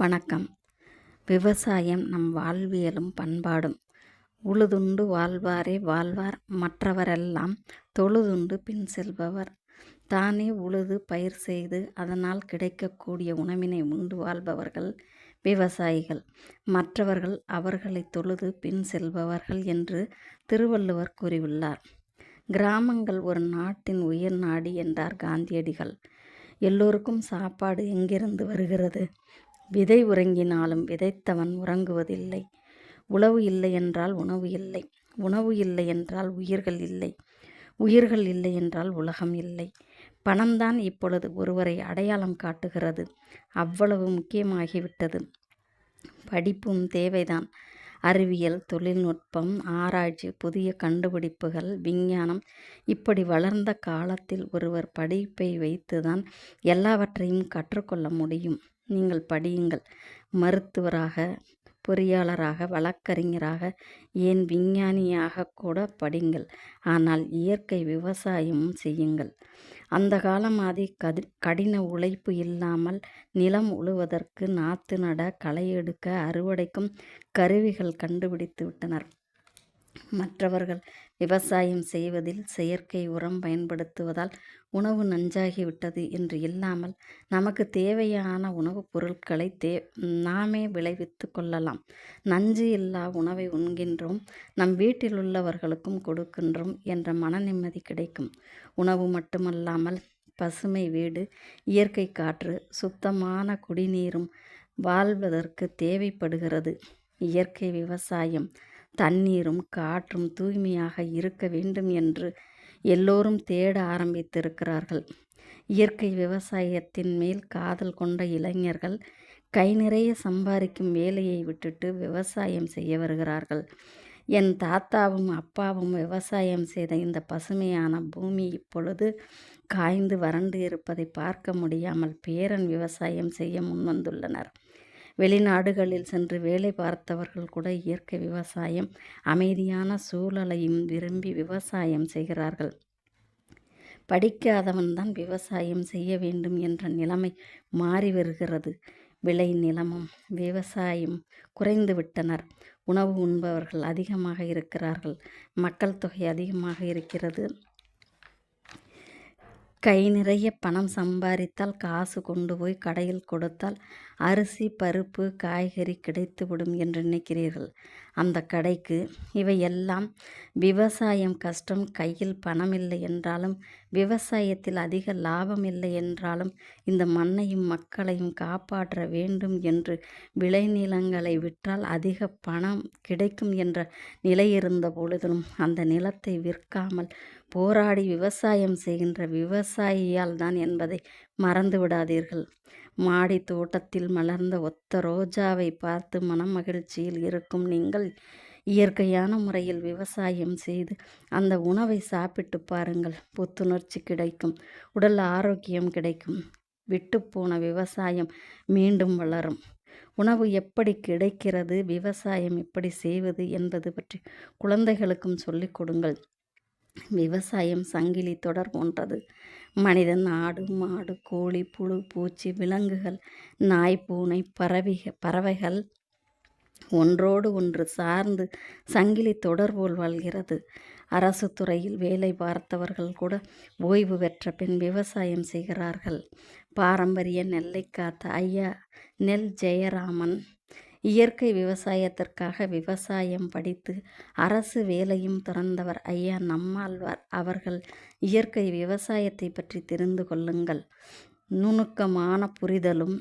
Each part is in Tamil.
வணக்கம். விவசாயம் நம் வாழ்வியலும் பண்பாடும். உழுதுண்டு வாழ்வாரே வாழ்வார் மற்றவரெல்லாம் தொழுதுண்டு பின் செல்பவர். தானே உழுது பயிர் செய்து அதனால் கிடைக்கக்கூடிய உணவினை உண்டு வாழ்பவர்கள் விவசாயிகள். மற்றவர்கள் அவர்களை தொழுது பின் செல்பவர்கள் என்று திருவள்ளுவர் கூறியுள்ளார். கிராமங்கள் ஒரு நாட்டின் உயிர் நாடி என்றார் காந்தியடிகள். எல்லோருக்கும் சாப்பாடு எங்கிருந்து வருகிறது? விதை உறங்கினாலும் விதைத்தவன் உறங்குவதில்லை. உழவு இல்லை என்றால் உணவு இல்லை. உணவு இல்லை என்றால் உயிர்கள் இல்லை. உயிர்கள் இல்லை என்றால் உலகம் இல்லை. பணம்தான் இப்பொழுது ஒருவரை அடையாளம் காட்டுகிறது. அவ்வளவு முக்கியமாகிவிட்டது. படிப்பும் தேவைதான். அறிவியல் தொழில்நுட்பம் ஆராய்ச்சி புதிய கண்டுபிடிப்புகள் விஞ்ஞானம் இப்படி வளர்ந்த காலத்தில் ஒருவர் படிப்பை வைத்துதான் எல்லாவற்றையும் கற்றுக்கொள்ள முடியும். நீங்கள் படியுங்கள். மருத்துவராக பொறியாளராக வழக்கறிஞராக ஏன் விஞ்ஞானியாக கூட படிங்கள் ஆனால் இயற்கை விவசாயமும் செய்யுங்கள். அந்த காலம் அதி கதி கடின உழைப்பு இல்லாமல் நிலம் உழுவதற்கு நாற்று நட களை எடுக்க அறுவடைக்கும் கருவிகள் கண்டுபிடித்து விட்டனர். மற்றவர்கள் விவசாயம் செய்வதில் செயற்கை உரம் பயன்படுத்துவதால் உணவு நஞ்சாகிவிட்டது என்று இல்லாமல் நமக்கு தேவையான உணவுப் பொருட்களை தே நாமே விளைவித்து கொள்ளலாம். நஞ்சு இல்லா உணவை உண்கின்றோம் நம் வீட்டில் உள்ளவர்களுக்கும் கொடுக்கின்றோம் என்ற மன நிம்மதி கிடைக்கும். உணவு மட்டுமல்லாமல் பசுமை வீடு இயற்கை காற்று சுத்தமான குடிநீரும் வாழ்வதற்கு தேவைப்படுகிறது. இயற்கை விவசாயம் தண்ணீரும் காற்றும் தூய்மையாக இருக்க வேண்டும் என்று எல்லோரும் தேட ஆரம்பித்திருக்கிறார்கள். இயற்கை விவசாயத்தின் மேல் காதல் கொண்ட இளைஞர்கள் கை நிறைய சம்பாதிக்கும் வேலையை விட்டுட்டு விவசாயம் செய்ய வருகிறார்கள். என் தாத்தாவும் அப்பாவும் விவசாயம் செய்த இந்த பசுமையான பூமி இப்பொழுது காய்ந்து வறண்டு இருப்பதை பார்க்க முடியாமல் பேரன் விவசாயம் செய்ய முன்வந்துள்ளனர். வெளிநாடுகளில் சென்று வேலை பார்த்தவர்கள் கூட இயற்கை விவசாயம் அமைதியான சூழலையும் விரும்பி விவசாயம் செய்கிறார்கள். படிக்காதவன் தான் விவசாயம் செய்ய வேண்டும் என்ற நிலைமை மாறி வருகிறது. விளை நிலமும் விவசாயம் குறைந்து விட்டனர். உணவு உண்பவர்கள் அதிகமாக இருக்கிறார்கள். மக்கள் தொகை அதிகமாக இருக்கிறது. கை நிறைய பணம் சம்பாதித்தால் காசு கொண்டு போய் கடையில் கொடுத்தால் அரிசி பருப்பு காய்கறி கிடைத்துவிடும் என்று நினைக்கிறீர்கள். அந்த கடைக்கு இவை எல்லாம் விவசாயம் கஷ்டம். கையில் பணம் இல்லை என்றாலும் விவசாயத்தில் அதிக லாபம் இல்லை என்றாலும் இந்த மண்ணையும் மக்களையும் காப்பாற்ற வேண்டும் என்று விளைநிலங்களை விற்றால் அதிக பணம் கிடைக்கும் என்ற நிலை இருந்த பொழுதிலும் அந்த நிலத்தை விற்காமல் போராடி விவசாயம் செய்கின்ற விவசாயியால் தான் என்பதை மறந்து விடாதீர்கள் மாடி தோட்டத்தில் மலர்ந்த ஒத்த ரோஜாவை பார்த்து மனமகிழ்ச்சியில் இருக்கும் நீங்கள் இயற்கையான முறையில் விவசாயம் செய்து அந்த உணவை சாப்பிட்டு பாருங்கள். புத்துணர்ச்சி கிடைக்கும். உடல் ஆரோக்கியம் கிடைக்கும். விட்டுப்போன விவசாயம் மீண்டும் வளரும். உணவு எப்படி கிடைக்கிறது? விவசாயம் எப்படி செய்வது? என்பது பற்றி குழந்தைகளுக்கும் சொல்லிக் கொடுங்கள். விவசாயம் சங்கிலி தொடர் போன்றது. மனிதன் ஆடு மாடு கோழி புழு பூச்சி விலங்குகள் நாய் பூனை பறவைக பறவைகள் ஒன்றோடு ஒன்று சார்ந்து சங்கிலி தொடர் போல் வாழ்கிறது. அரசு துறையில் வேலை பார்த்தவர்கள் கூட ஓய்வு பெற்ற பின் விவசாயம் செய்கிறார்கள். பாரம்பரிய நெல்லை காத்த ஐயா நெல் ஜெயராமன் இயற்கை விவசாயத்திற்காக விவசாயம் படித்து அரசு வேலையும் திறந்தவர் ஐயா நம்மாழ்வார். அவர்கள் இயற்கை விவசாயத்தை பற்றி தெரிந்து கொள்ளுங்கள். நுணுக்கமான புரிதலும்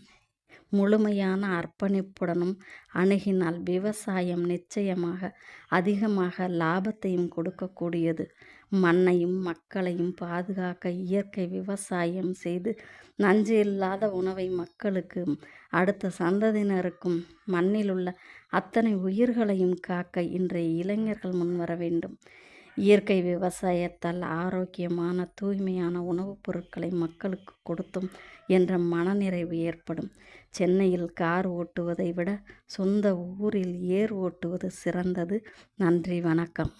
முழுமையான அர்ப்பணிப்புடனும் அணுகினால் விவசாயம் நிச்சயமாக அதிகமாக லாபத்தையும் கொடுக்கக்கூடியது. மண்ணையும் மக்களையும் பாதுகாக்க இயற்கை விவசாயம் செய்து நஞ்சு இல்லாத உணவை மக்களுக்கு அடுத்த சந்ததியினருக்கும் மண்ணில் உள்ள அத்தனை உயிர்களையும் காக்க இன்றைய இளைஞர்கள் முன்வர வேண்டும். இயற்கை விவசாயத்தால் ஆரோக்கியமான தூய்மையான உணவுப் பொருட்களை மக்களுக்கு கொடுத்தும் என்ற மனநிறைவு ஏற்படும். சென்னையில் கார் ஓட்டுவதை விட சொந்த ஊரில் ஏர் ஓட்டுவது சிறந்தது. நன்றி வணக்கம்.